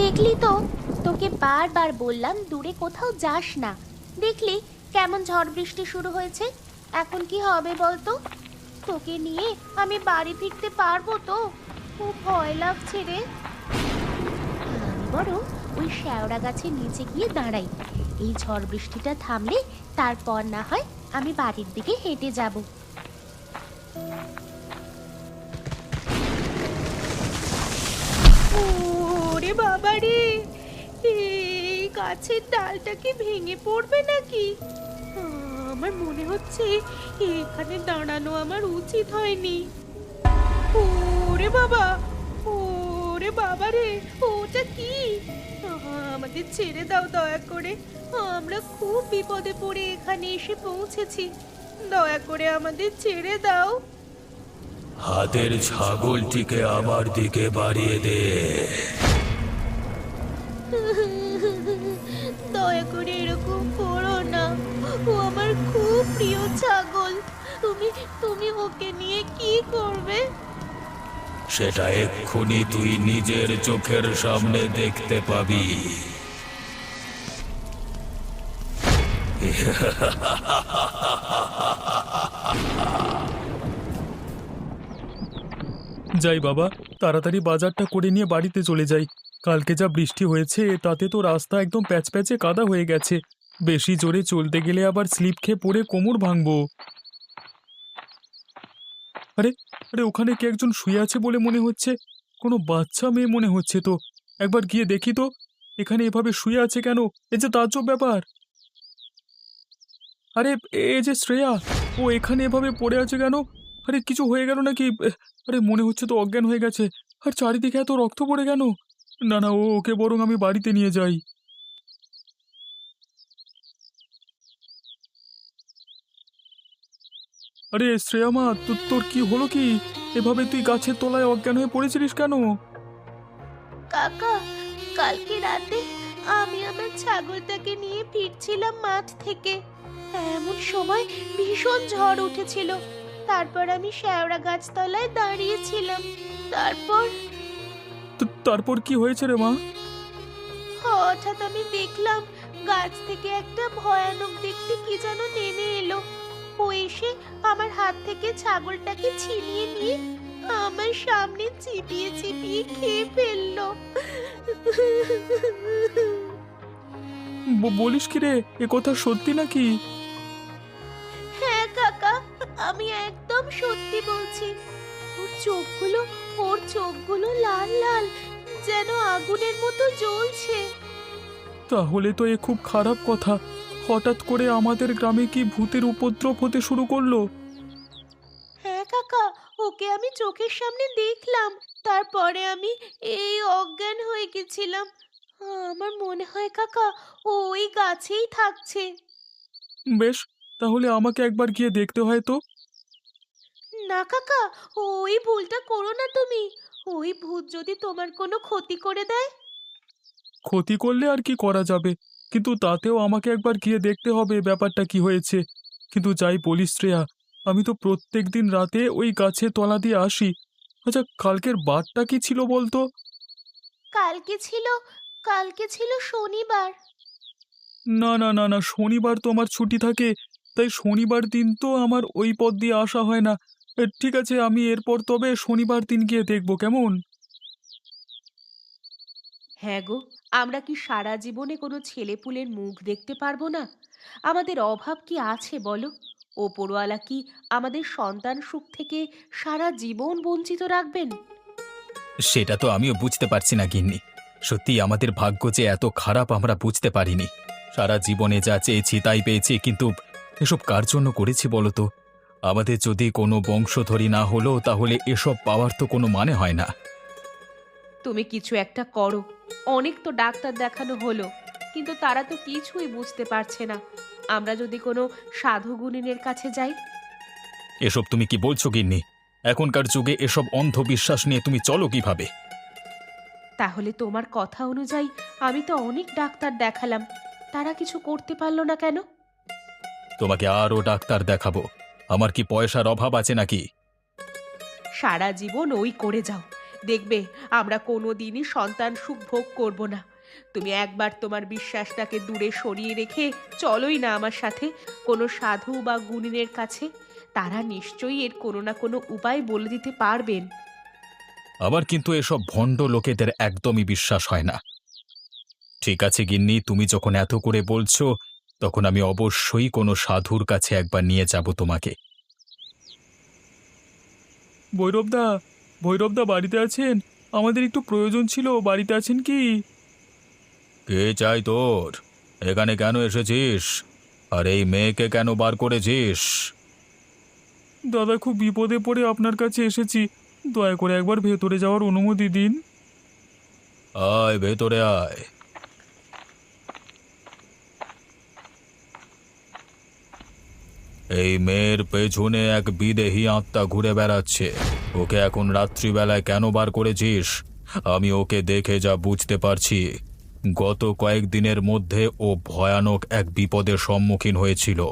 দেখলি তো? তোকে বারবার বললাম দূরে কোথাও যাস না। দেখলি কেমন ঝড় বৃষ্টি শুরু হয়েছে? এখন কি হবে বলতো? তোকে নিয়ে আমি বাড়ি ফিরতে পারব তো? খুব ভয় লাগছে রে। আমি বরং ওই শ্যাওড়া গাছের নিচে গিয়ে দাঁড়াই। এই ঝড় বৃষ্টিটা থামলে তারপর না হয় আমি বাড়ির দিকে হেঁটে যাব। ওরে বাবা রে এই গাছের ডালটা কি ভেঙে পড়বে নাকি? আমার মনে হচ্ছে এখানে দাঁড়ানো আমার উচিত হয়নি। ওরে বাবা ওরে বাবা রে ওটা কি? আমাদের ছেড়ে দাও দয়া করে। আমরা খুব বিপদে পড়ে এখানে এসে পৌঁছেছি। দয়া করে আমাদের ছেড়ে দাও। হাতের ছাগলটিকে আমার দিকে বাড়িয়ে দে। দয়া করে এরকম করো না। ও আমার খুব প্রিয় ছাগল। তুমি তুমি ওকে নিয়ে কি করবে? সেটা এক্ষুনি তুই নিজের চোখের সামনে দেখতে পাবি। যাই বাবা তাড়াতাড়ি বাজারটা করে নিয়ে বাড়িতে চলে যাই। কালকে যা বৃষ্টি হয়েছে, তাতে তো রাস্তা একদম প্যাচ প্যাচে কাদা হয়ে গেছে। বেশি জোরে চলতে গেলে আবার স্লিপ খেয়ে পড়ে কোমর ভাঙবো। আরে আরে ওখানে কে একজন শুয়ে আছে বলে মনে হচ্ছে? কোনো বাচ্চা মেয়ে মনে হচ্ছে তো। একবার গিয়ে দেখি তো, এখানে এভাবে শুয়ে আছে কেন? এ যে তাজ্জব ব্যাপার। আরে, এ যে শ্রেয়া, ও এখানে এভাবে পড়ে আছে কেন? আরে, কিছু হয়ে গেল নাকি? আরে, মনে হচ্ছে তো অজ্ঞান হয়ে গেছে। আর চারিদিকে এত রক্ত পড়ে কেন? না না, ও, ওকে বরং আমি বাড়িতে নিয়ে যাই। আরে শ্রেয়া মা তোর তোর কি হলো কি? এভাবে তুই গাছের তলায় অজ্ঞান হয়ে পড়েছিলিস কেন? কাকা, কালকে রাতে আমি আমার ছাগলটাকে নিয়ে ফিরছিলাম মাঠ থেকে। এমন সময় ভীষণ ঝড় উঠেছিল। তারপর আমি শ্যাওড়া গাছতলায় দাঁড়িয়েছিলাম। তারপর তো- তারপর কি হয়েছে রে মা? হঠাৎ আমি দেখলাম গাছ থেকে একটা ভয়ানক দেখতে কি যেন নেমে এলো। ও এসে আমার হাত থেকে ছাগলটাকে ছিনিয়ে নিয়ে আমার সামনে চিপিয়ে চিপিয়ে খেয়ে ফেলল। বলিস কি রে এ কথা সত্যি নাকি? হ্যাঁ কাকা আমি একদম সত্যি বলছি। চোখগুলো ওর চোখগুলো লাল লাল যেন আগুনের মতো জ্বলছে। তাহলে তো এ খুব খারাপ কথা। হঠাৎ করে আমাদের গ্রামে কি ভূতের উপদ্রব হতে শুরু করল? হ্যাঁ কাকা ওকে আমি চোখের সামনে দেখলাম। তারপরে আমি এই অজ্ঞান হয়ে গেছিলাম। আমার মনে হয় কাকা ও ওই গাছেই থাকছে। বেশ তাহলে আমাকে একবার গিয়ে দেখতে হয় তো। না কাকা। ওই ভুলটা করো না তুমি। ওই ভূত যদি তোমার কোনো ক্ষতি করে দেয়? ক্ষতি করলে আর কি করা যাবে? কিন্তু তাতেও আমাকে একবার গিয়ে দেখতে হবে ব্যাপারটা কি হয়েছে। কিন্তু যাই বলিস শ্রেয়া আমি তো প্রত্যেক দিন রাতে ওই গাছের তলা দিয়ে আসি। আচ্ছা কালকের বারটা কি ছিল বলতো? কালকে ছিল? কালকে ছিল শনিবার। না না না না শনিবার তো আমার ছুটি থাকে। তাই শনিবার দিন তো আমার ওই পথ দিয়ে আসা হয় না। এ, ঠিক আছে আমি এরপর তবে শনিবার দিন গিয়ে দেখব কেমন? হ্যাঁ গো আমরা কি সারা জীবনে কোনো ছেলেপুলের মুখ দেখতে পারব না? আমাদের অভাব কি আছে বলো? ওপরওয়ালা কি আমাদের সন্তান সুখ থেকে সারা জীবন বঞ্চিত রাখবেন? সেটা তো আমিও বুঝতে পারছি না গিন্নি। সত্যি আমাদের ভাগ্য যে এত খারাপ আমরা বুঝতে পারিনি। সারা জীবনে যা চেয়েছি তাই পেয়েছি কিন্তু এসব কার জন্য করেছি বলো তো? আমাদের যদি কোনো বংশধরী না হলো তাহলে এসব পাওয়ার তো কোনো মানে হয় না। তুমি কিছু একটা করো। অনেক তো ডাক্তার দেখানো হলো কিন্তু তারা তো কিছুই বুঝতে পারছে না। আমরা যদি কোনো সাধু গুণিনের কাছে যাই? এসব তুমি কি বলছো গিন্নি? এখনকার যুগে এসব অন্ধবিশ্বাস নিয়ে তুমি চলো কীভাবে? তাহলে তোমার কথা অনুযায়ী আমি তো অনেক ডাক্তার দেখালাম। তারা কিছু করতে পারল না কেন? তোমাকে আরও ডাক্তার দেখাবো। আমার কি পয়সার অভাব আছে নাকি? সারা জীবন ওই করে যাও। দেখবে আমরা কোনো দিনই সন্তান সুখ ভোগ করব না। তুমি একবার তোমার বিশ্বাসটাকে দূরে সরিয়ে রেখে চলোই না আমার সাথে। কোনো সাধু বা গুণিনের কাছে তারা নিশ্চয়ই এর কোনো না কোনো উপায় বলে দিতে পারবেন। আবার কিন্তু এসব ভণ্ড লোকেদের একদমই বিশ্বাস হয় না। ঠিক আছে গিন্নি তুমি যখন এত করে বলছো তখন আমি অবশ্যই কোনো সাধুর কাছে একবার নিয়ে যাব তোমাকে। ভৈরবদা ভৈরবদা বাড়িতে আছেন? আমাদের একটু প্রয়োজন ছিল বাড়িতে আছেন কি? কে চাই তোর? এখানে কেন এসেছিস? আর এই মেয়েকে কেন বার করেছিস? দাদা খুব বিপদে পড়ে আপনার কাছে এসেছি। দয়া করে একবার ভেতরে যাওয়ার অনুমতি দিন। আয় ভেতরে আয়। এই মেয়ের পেছনে এক বিদেহী আত্মা ঘুরে বেড়াচ্ছে। ওকে এখন রাত্রিবেলায় কেন বার করেছিস? আমি ওকে দেখে যা বুঝতে পারছি। গত কয়েকদিনের মধ্যে ও ভয়ানক এক বিপদের সম্মুখীন হয়েছিল।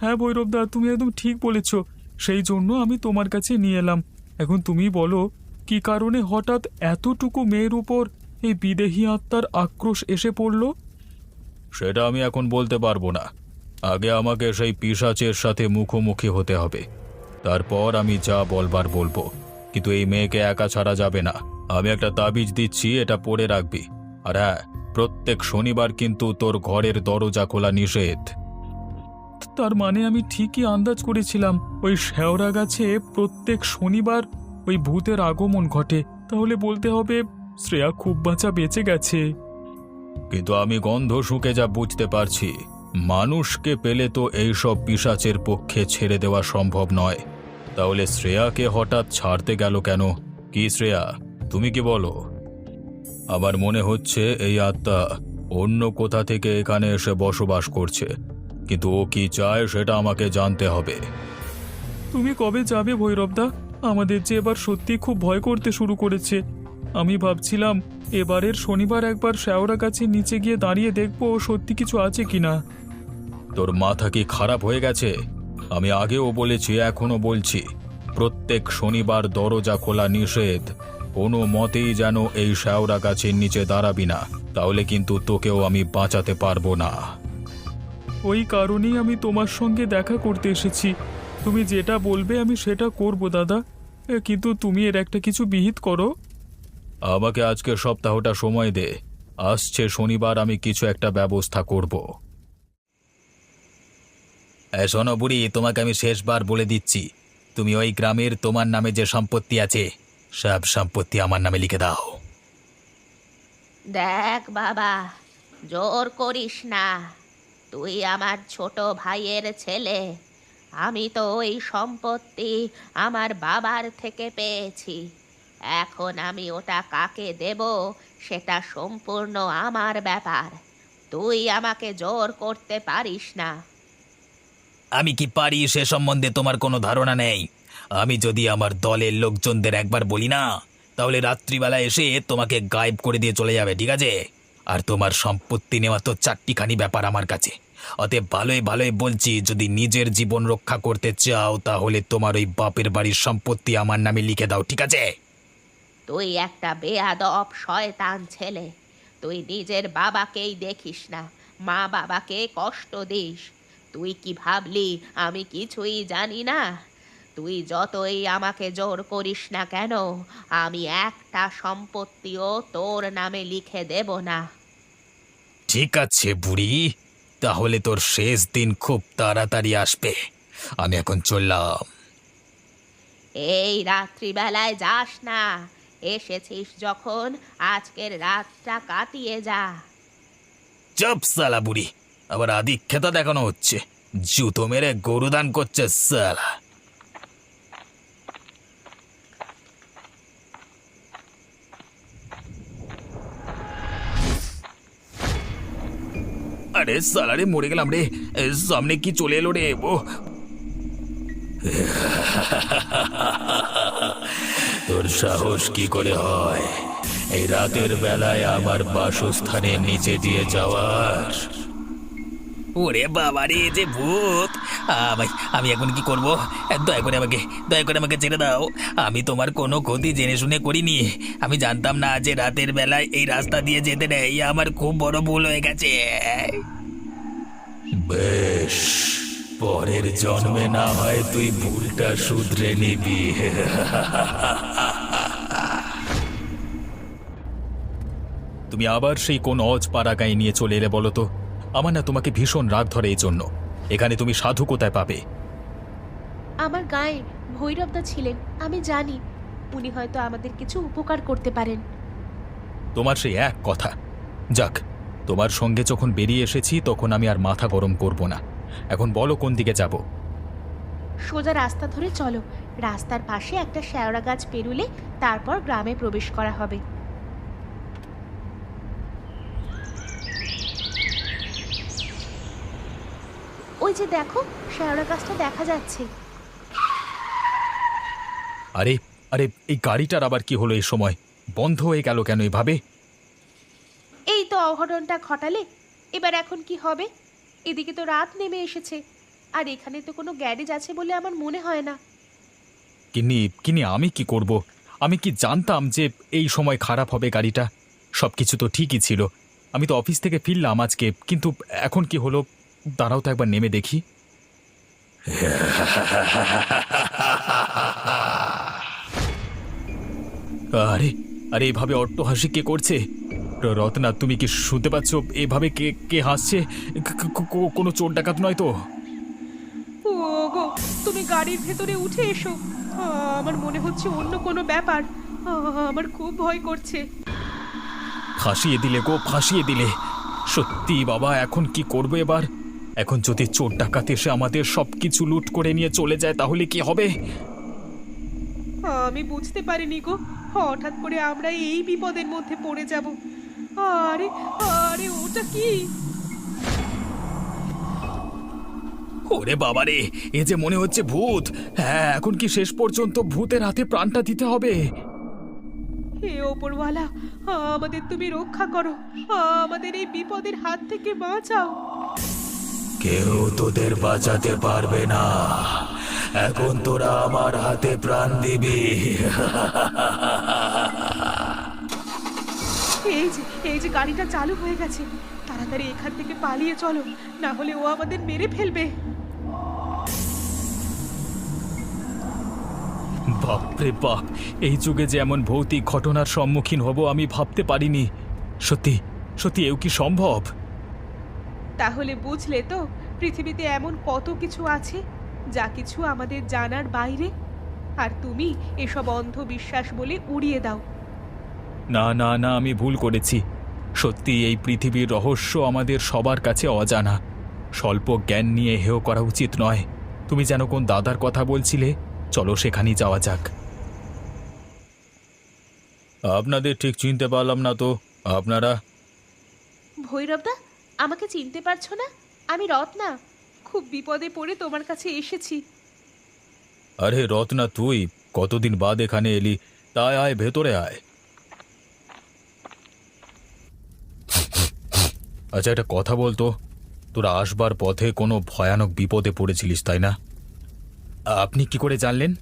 হ্যাঁ ভৈরবদা তুমি একদম ঠিক বলেছ। সেই জন্য আমি তোমার কাছে নিয়ে এলাম। এখন তুমি বলো কি কারণে হঠাৎ এতটুকু মেয়ের উপর এই বিদেহী আত্মার আক্রোশ এসে পড়ল? সেটা আমি এখন বলতে পারব না। আগে আমাকে সেই পিশাচের সাথে মুখোমুখি হতে হবে। তারপর আমি যা বলবার বলব। কিন্তু এই মেয়েকে একা ছাড়া যাবে না। আমি একটা তাবিজ দিচ্ছি এটা পড়ে রাখবি। আর হ্যাঁ প্রত্যেক শনিবার কিন্তু তোর ঘরের দরজা খোলা নিষেধ। তার মানে আমি ঠিকই আন্দাজ করেছিলাম ওই শেওড়া গাছে প্রত্যেক শনিবার ওই ভূতের আগমন ঘটে। তাহলে বলতে হবে শ্রেয়া খুব বাঁচা বেঁচে গেছে। কিন্তু আমি গন্ধ শুকে যা বুঝতে পারছি। মানুষকে পেলে তো এইসব পিশাচের পক্ষে ছেড়ে দেওয়া সম্ভব নয়। তাহলে শ্রেয়াকে হঠাৎ ছাড়তে গেল কেন? কি শ্রেয়া? তুমি কি বলো? আমার মনে হচ্ছে এই আত্মা অন্য কোথা থেকে এখানে এসে বসবাস করছে। কিন্তু ও কি চায় সেটা আমাকে জানতে হবে। তুমি কবে যাবে ভৈরবদা? আমাদের যে এবার সত্যি খুব ভয় করতে শুরু করেছে। আমি ভাবছিলাম, এবারের শনিবার একবার শেওড়া গাছের নিচে গিয়ে দাঁড়িয়ে দেখব সত্যি কিছু আছে কিনা। তোর মাথা কি খারাপ হয়ে গেছে? আমি আগেও বলেছি এখনও বলছি। প্রত্যেক শনিবার দরজা খোলা নিষেধ। কোনো মতেই যেন এই শ্যাওড়া গাছের নিচে দাঁড়াবি না। তাহলে কিন্তু তোকেও আমি বাঁচাতে পারব না। ওই কারণেই আমি তোমার সঙ্গে দেখা করতে এসেছি। তুমি যেটা বলবে আমি সেটা করব দাদা। এ, কিন্তু তুমি এর একটা কিছু বিহিত করো। আমাকে আজকে সপ্তাহটা সময় দে। আসছে শনিবার আমি কিছু একটা ব্যবস্থা করব। শোনো বুড়ি, তোমাকে আমি শেষবার বলে দিচ্ছি। তুমি ওই গ্রামের তোমার নামে যে সম্পত্তি আছে, সব সম্পত্তি আমার নামে লিখে দাও। দেখ বাবা, জোর করিস না। তুই আমার ছোট ভাইয়ের ছেলে। আমি তো ওই সম্পত্তি আমার বাবার থেকে পেয়েছি। এখন আমি ওটা কাকে দেব, সেটা সম্পূর্ণ আমার ব্যাপার। তুই আমাকে জোর করতে পারিস না। আমি কি পারি সে সম্বন্ধে তোমার কোনো ধারণা নেই? আমি যদি আমার দলের লোকজনদের একবার বলি না, তাহলে রাত্রিবেলা এসে তোমাকে গায়েব করে দিয়ে চলে যাবে, ঠিক আছে? আর তোমার সম্পত্তি নেওয়া তো চারটিখানি ব্যাপার আমার কাছে। অতএব ভালোই ভালোই বলছি, যদি নিজের জীবন রক্ষা করতে চাও, তাহলে তোমার ওই বাপের বাড়ির সম্পত্তি আমার নামে লিখে দাও, ঠিক আছে? তুই একটা বেয়াদব, শয়তান ছেলে। তুই নিজের বাবাকেই দেখিস না মা বাবাকে কষ্ট দিস। তুই কি ভাবলি? আমি কিছুই জানি না। তুই যতই আমাকে জোর করিস না কেন আমি একটা সম্পত্তিও তোর নামে লিখে দেব না। ঠিক আছে বুড়ি তাহলে তোর শেষ দিন খুব তাড়াতাড়ি আসবে। আমি এখন চললাম। এই রাত্রিবেলায় যাস না। এসেছিস যখন আজকের রাতটা কাটিয়ে যা। চপ সালা বুড়ি। আবার আদিক্ষেতা দেখানো হচ্ছে। জুতো মেরে গরুদান করছে সালা। আরে সালারে মরে গেলাম রে। সামনে কি চলে এলো রে ও তোর সাহস কি করে হয়? এই রাতের বেলায় আমার বাসস্থানে নিচে দিয়ে যাওয়ার। ওরে বাবা রে যে ভূত। আমি আমি এখন কি করব? দয়া করে আমাকে দয়া করে আমাকে ছেড়ে দাও। আমি তোমার কোনো ক্ষতি জেনে শুনে করিনি। আমি জানতাম না যে রাতের বেলায় এই রাস্তা দিয়ে যেতে নেই। আমার খুব বড় ভুল হয়ে গেছে। বেশ পরের জন্মে না হয় তুই ভুলটা শুধরে নিবি। তুমি আবার সেই কোন অজ পাড়াগাঁয়ে নিয়ে চলে এলে বলো তো? আমার না তোমাকে ভীষণ রাগ ধরে এই জন্য এখানে তুমি সাধু কোথায় পাবে? আমার গায়ে ভৈরবদা ছিলেন আমি জানি। উনি হয়তো আমাদের কিছু উপকার করতে পারেন। তোমার সেই এক কথা। যাক তোমার সঙ্গে যখন বেরিয়ে এসেছি তখন আমি আর মাথা গরম করব না। এখন বলো কোন দিকে যাব? সোজা রাস্তা ধরে চলো। রাস্তার পাশে একটা শ্যাওড়া গাছ পেরুলে তারপর গ্রামে প্রবেশ করা হবে। যে দেখো শ্যাওড়া গাছটা দেখা যাচ্ছে। আরে আরে এই গাড়িটার আবার কি হলো এই সময়? বন্ধ হয়ে গেল কেন এভাবে? এই তো অঘটনটা ঘটালে এবার এখন কি হবে? এদিকে তো রাত নেমে এসেছে আর এখানে তো কোনো গ্যারেজ আছে বলে আমার মনে হয় না। কিনি কিনি আমি কি করব? আমি কি জানতাম যে এই সময় খারাপ হবে গাড়িটা? সব কিছু তো ঠিকই ছিল। আমি তো অফিস থেকে ফিরলাম আজকে কিন্তু এখন কি হলো? দাঁড়াও তো একবার নেমে দেখি। আরে আরে এভাবে অট্ট হাসি কে করছে? রত্না তুমি কি শুনতে পাচ্ছ এভাবে কে কে হাসছে? কোনো চোর ডাকাত নয় তো? তুমি গাড়ির ভেতরে উঠে এসো। আমার মনে হচ্ছে অন্য কোনো ব্যাপার। আমার খুব ভয় করছে। ফাঁসিয়ে দিলে গো ফাঁসিয়ে দিলে। সত্যি বাবা এখন কি করব এবার? এখন যদি চোর ডাকাত এসে আমাদের সব কিছু লুট করে নিয়ে চলে যায় তাহলে কি হবে? আমি বুঝতে পারিনি গো হঠাৎ করে আমরা এই বিপদের মধ্যে পড়ে যাব। আরে আরে ওটা কি? ওরে বাবারে এ যে মনে হচ্ছে ভূত। হ্যাঁ এখন কি শেষ পর্যন্ত ভূতের হাতে প্রাণটা দিতে হবে? হে ওপরওয়ালা আমাদের তুমি রক্ষা করো। আমাদের এই বিপদের হাত থেকে বাঁচাও। কেউ তোদের বাঁচাতে পারবে না। এখন তোরা আমার হাতে প্রাণ দিবি। এই যে এই যে গাড়িটা চালু হয়ে গেছে। তাড়াতাড়ি এখান থেকে পালিয়ে চলো না হলে ও আমাদের মেরে ফেলবে। বাপরে বাপ এই যুগে যে এমন ভৌতিক ঘটনার সম্মুখীন হব আমি ভাবতে পারিনি। সত্যি সত্যি এও কি সম্ভব? তাহলে বুঝলে তো পৃথিবীতে এমন কত কিছু আছে যা কিছু আমাদের জানার বাইরে? আর তুমি এসব অন্ধবিশ্বাস বলে উড়িয়ে দাও। না না না আমি ভুল করেছি। সত্যি এই পৃথিবীর রহস্য আমাদের সবার কাছে অজানা। স্বল্প জ্ঞান নিয়ে হেয় করা উচিত নয়। তুমি যেন কোন দাদার কথা বলছিলে চলো সেখানেই যাওয়া যাক। আপনাদের ঠিক চিনতে পারলাম না তো আপনারা? ভৈরবদা আমাকে চিনতে পারছ না? আমি রত্না। খুব বিপদে পড়ে তোমার কাছে এসেছি। আরে রত্না, তুই কতদিন বাদ এখানে এলি? তাই আয়, ভেতরে আয়। আচ্ছা একটা কথা বলতো। তোরা আসবার পথে কোনো ভয়ানক বিপদে পড়েছিলিস, তাই না? আপনি কি করে জানলেন?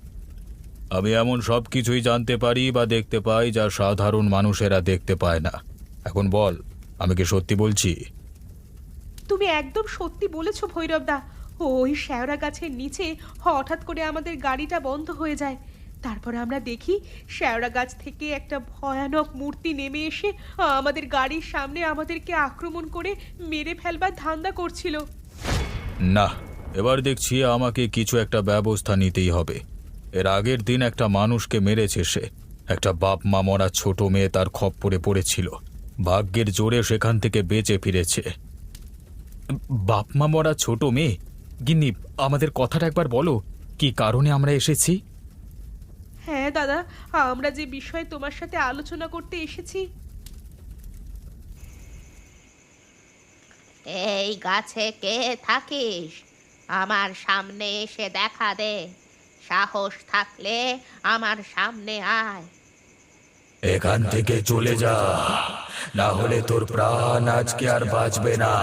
আমি এমন সব কিছুই জানতে পারি বা দেখতে পাই যা সাধারণ মানুষেরা দেখতে পায় না। এখন বল, আমি কি সত্যি বলছি? তুমি একদম সত্যি বলেছ, ভৈরবদা। ওই শ্যাওড়া গাছের নিচে হঠাৎ করে আমাদের গাড়িটা বন্ধ হয়ে যায়। তারপর আমরা দেখি শ্যাওড়া গাছ থেকে একটা ভয়ানক মূর্তি নেমে এসে আমাদের গাড়ির সামনে আমাদেরকে আক্রমণ করে মেরে ফেলবার ধান্দা করছিল। না, এবার দেখছি আমাকে কিছু একটা ব্যবস্থা নিতেই হবে। এর আগের দিন একটা মানুষকে মেরেছে সে। একটা বাপ মা মরা ছোট মেয়ে তার খপ্পরে পড়েছিল। ভাগ্যের জোরে সেখান থেকে বেঁচে ফিরেছে। বাপ মা মরা ছোট মেয়ে? গিন্নি আমাদের কথাটা একবার বলো কি কারণে আমরা এসেছি? হ্যাঁ দাদা আমরা যে বিষয়ে তোমার সাথে আলোচনা করতে এসেছি। এই গাছে কে থাকিস? আমার সামনে এসে দেখা দে। সাহস থাকলে আমার সামনে আয়। এখান থেকে চলে যা। না হলে তোর প্রাণ আজকে আর বাঁচবে না।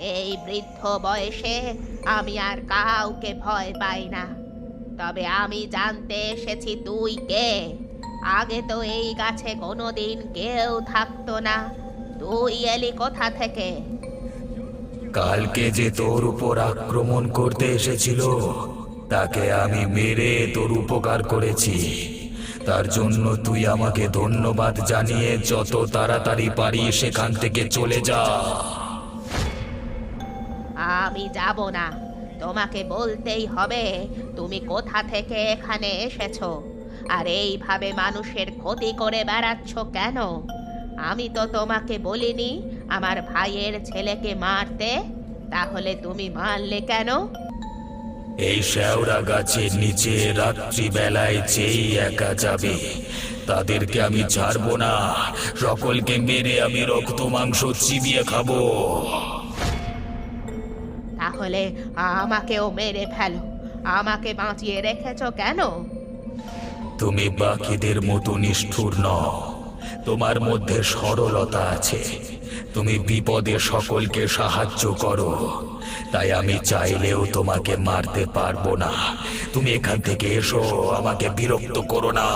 এই বৃদ্ধ বয়সে আমি আর কাউকে ভয় পাই না। তবে আমি জানতে এসেছি তুই কে? আগে তো এই গাছে কোনোদিন কেউ থাকতো না। তুই এলি কোথা থেকে? কালকে যে তোর উপর আক্রমণ করতে এসেছিল, তাকে আমি মেরে তোর উপকার করেছি। তার জন্য তুই আমাকে ধন্যবাদ জানিয়ে যত তাড়াতাড়ি পারি সেখান থেকে চলে যা। আমি যাব না। তোমাকে বলতেই হবে, তুমি কোথা থেকে এখানে এসেছ? আর এইভাবে মানুষের ক্ষতি করে বেড়াচ্ছ কেন? আমি তো তোমাকে বলিনি, আমার ভাইয়ের ছেলেকে মারতে। তাহলে তুমি মারলে কেন? এই শেওড়া গাছের নিচে রাত্রিবেলায় যেই একা যাবে, তাদেরকে আমি ছাড়বো না। সকলকে মেরে আমি রক্ত মাংস চিবিয়ে খাব। তাহলে আমাকেও মেরে ফেলো। আমাকে বাঁচিয়ে রেখেছ কেন? তুমি বাকিদের মতো নিষ্ঠুর নও। তোমার মধ্যে সরলতা আছে। তুমি বিপদে সকলকে সাহায্য করো। তাই আমি চাইলেও তোমাকে মারতে পারব না। তুমি এখান থেকে এসো আমাকে বিরক্ত করো না।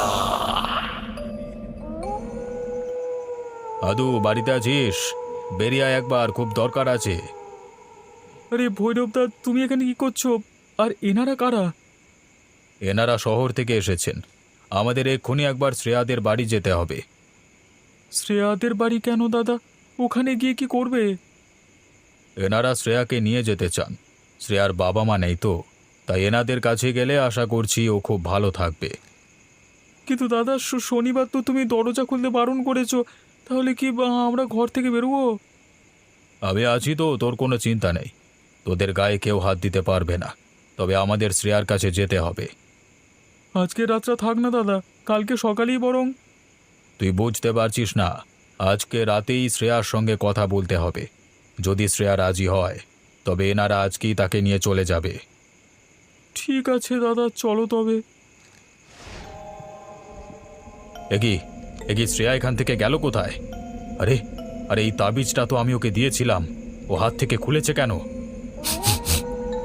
আদু বাড়িতে আছিস? বেরিয়ে একবার খুব দরকার আছে। আরে ভৈরবদা তুমি এখানে কি করছ? আর এনারা কারা? এনারা শহর থেকে এসেছেন। আমাদের এক্ষুনি একবার শ্রেয়াদের বাড়ি যেতে হবে। শ্রেয়াদের বাড়ি কেন দাদা? ওখানে গিয়ে কি করবে? এনারা শ্রেয়াকে নিয়ে যেতে চান। শ্রেয়ার বাবা মা নেই তো তাই এনাদের কাছে গেলে আশা করছি ও খুব ভালো থাকবে। কিন্তু দাদা শনিবার তো তুমি দরজা খুলতে বারণ করেছ। তাহলে কি আমরা ঘর থেকে বেরোবো? আমি আছি তো তোর কোনো চিন্তা নেই। তোদের গায়ে কেউ হাত দিতে পারবে না তবে আমাদের শ্রেয়ার কাছে যেতে হবে। আজকে রাতটা থাক না দাদা। কালকে সকালেই বরং। তুই বুঝতে পারছিস না আজকে রাতেই শ্রেয়ার সঙ্গে কথা বলতে হবে। যদি শ্রেয়া রাজি হয় তবে এনারা আজকেই তাকে নিয়ে চলে যাবে। ঠিক আছে দাদা চলো তবে। এগি এগি শ্রেয়া এখান থেকে গেল কোথায়? আরে আরে এই তাবিজটা তো আমি ওকে দিয়েছিলাম। ও হাত থেকে খুলেছে কেন?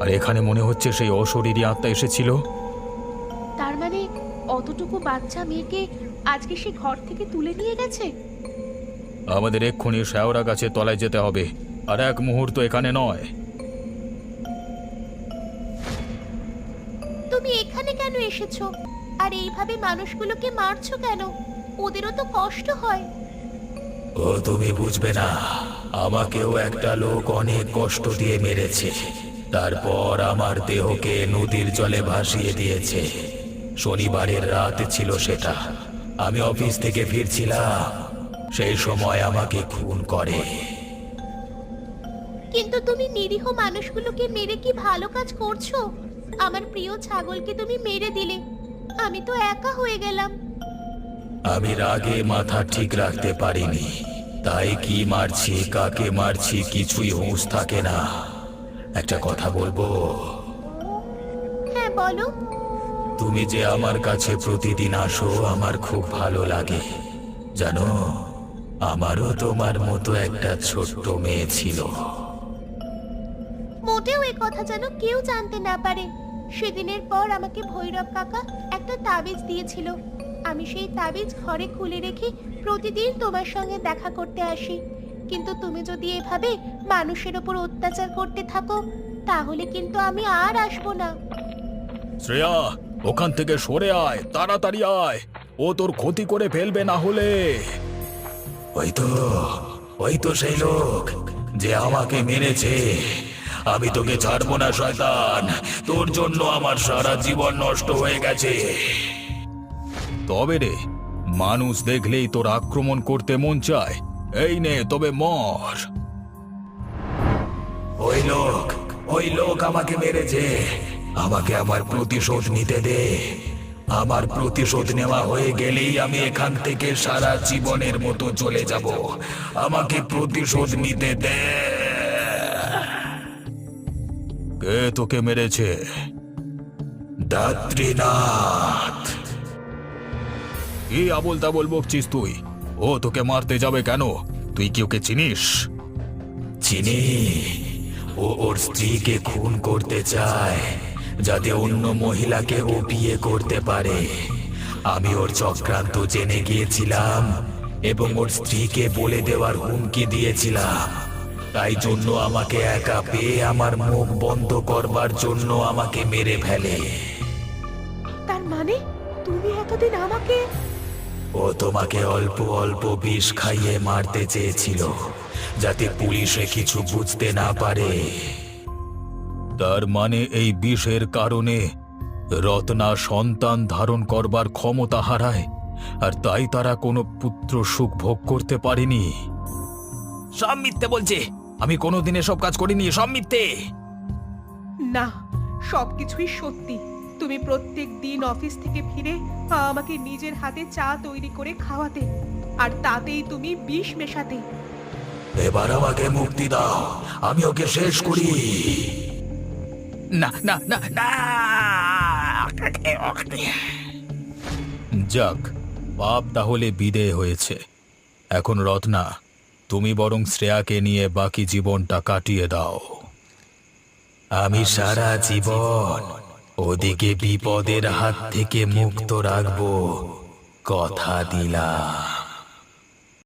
আর এখানে মনে হচ্ছে সেই অশরীরী আত্মা এসেছিল। তার মানে অতটুকু বাচ্চা মেয়েকে আজকে সে ঘর থেকে তুলে নিয়ে গেছে? আমাদের এক্ষুনি শ্যাওড়া গাছের তলায় যেতে হবে আর এক মুহূর্ত এখানে নয়। তুমি এখানে কেন এসেছ? আর এইভাবে মানুষগুলোকে মারছো কেন? ওদেরও তো কষ্ট হয়। ও তুমি বুঝবে না আমাকেও একটা লোক অনেক কষ্ট দিয়ে মেরেছে। তারপর আমার দেহকে নদীর জলে ভাসিয়ে দিয়েছে। শনিবারের রাত ছিল সেটা। আমি অফিস থেকে ফিরছিলাম। সেই সময় আমাকে খুন করে। কিন্তু তুমি নিরীহ মানুষগুলোকে মেরে কি ভালো কাজ করছ? আমার প্রিয় ছাগলকে তুমি মেরে দিলে। আমি তো একা হয়ে গেলাম। আমি রাগে মাথা ঠিক রাখতে পারিনি। তাই কি মারছি কাকে মারছি কিছুই হুঁশ থাকে না। একটা কথা বলব? হ্যাঁ বলো। তুমি যে আমার কাছে প্রতিদিন আসো আমার খুব ভালো লাগে। জানো আমারও তোমার মতো একটা ছোট্ট মেয়ে ছিল। মোটেও এ কথা যেন কেউ জানতে না পারে। সেদিনের পর আমাকে ভৈরব কাকা একটা তাবিজ দিয়েছিল। আমি সেই তাবিজ ঘরে খুলে রেখে প্রতিদিন তোমার সঙ্গে দেখা করতে আসি। কিন্তু তুমি যদি এভাবে মানুষের উপর অত্যাচার করতে থাকো, তাহলে কিন্তু আমি আর আসব না। শ্রেয়া, ওখান থেকে সরে আয়, তাড়াতাড়ি আয়। ও তোর ক্ষতি করে ফেলবে না হলে। ওই তো ওই তো সেই লোক যে আমাকে মেরেছে। আমি তোকে ছাড়বো না, শয়তান। তোর জন্য আমার সারা জীবন নষ্ট হয়ে গেছে। তবে রে, মানুষ দেখলেই তোর আক্রমণ করতে মন চায়। এই নে তবে মর। ওই লোক ওই লোক আমাকে মেরেছে। আমাকে আমার প্রতিশোধ নিতে দে। আমার প্রতিশোধ নেওয়া হয়ে গেলেই আমি এখান থেকে সারা জীবনের মতো চলে যাব। আমাকে প্রতিশোধ নিতে দে। কে তোকে মেরেছে? দাত্রীনাথ। কি আবল তাবল বকছিস তুই? ও তোকে মারতে যাবে কেন? তুই কি ওকে চিনিস? চিনি। ও ওর স্ত্রীকে খুন করতে চায় যাতে অন্য মহিলাকে ও বিয়ে করতে পারে। আমি ওর চক্রান্ত জেনে গিয়েছিলাম এবং ওর স্ত্রীকে বলে দেওয়ার হুমকি দিয়েছিলাম। তাই জন্য আমাকে একা পেয়ে আমার মুখ বন্ধ করবার জন্য আমাকে মেরে ফেলে। তার মানে তুমি এতদিন আমাকে ও তোমাকে অল্প অল্প বিষ খাইয়ে মারতে চেয়েছিল, যাতে পুলিশে কিছু বুঝতে না পারে। তার মানে এই বিষের কারণে রত্না সন্তান ধারণ করবার ক্ষমতা হারায়, আর তাই তারা কোনো পুত্র সুখ ভোগ করতে পারেনি। সব মিথ্যে বলছে। আমি কোনোদিন এসব কাজ করিনি, সব মিথ্যে। না, সবকিছুই সত্যি। তুমি প্রত্যেক দিন অফিস থেকে ফিরে আমাকে নিজের হাতে চা তৈরি করে খাওয়াতে আর তাতেই তুমি বিষ মেশাতে। এবার আমাকে মুক্তি দাও আমি ওকে শেষ করি। না না না না যাক পাপ তাহলে বিদেয় হয়েছে। এখন রত্না তুমি বরং শ্রেয়াকে নিয়ে বাকি জীবনটা কাটিয়ে দাও। আমি সারা জীবন ওদিকে বিপদের হাত থেকে মুক্ত রাখব। কথা দিলাম।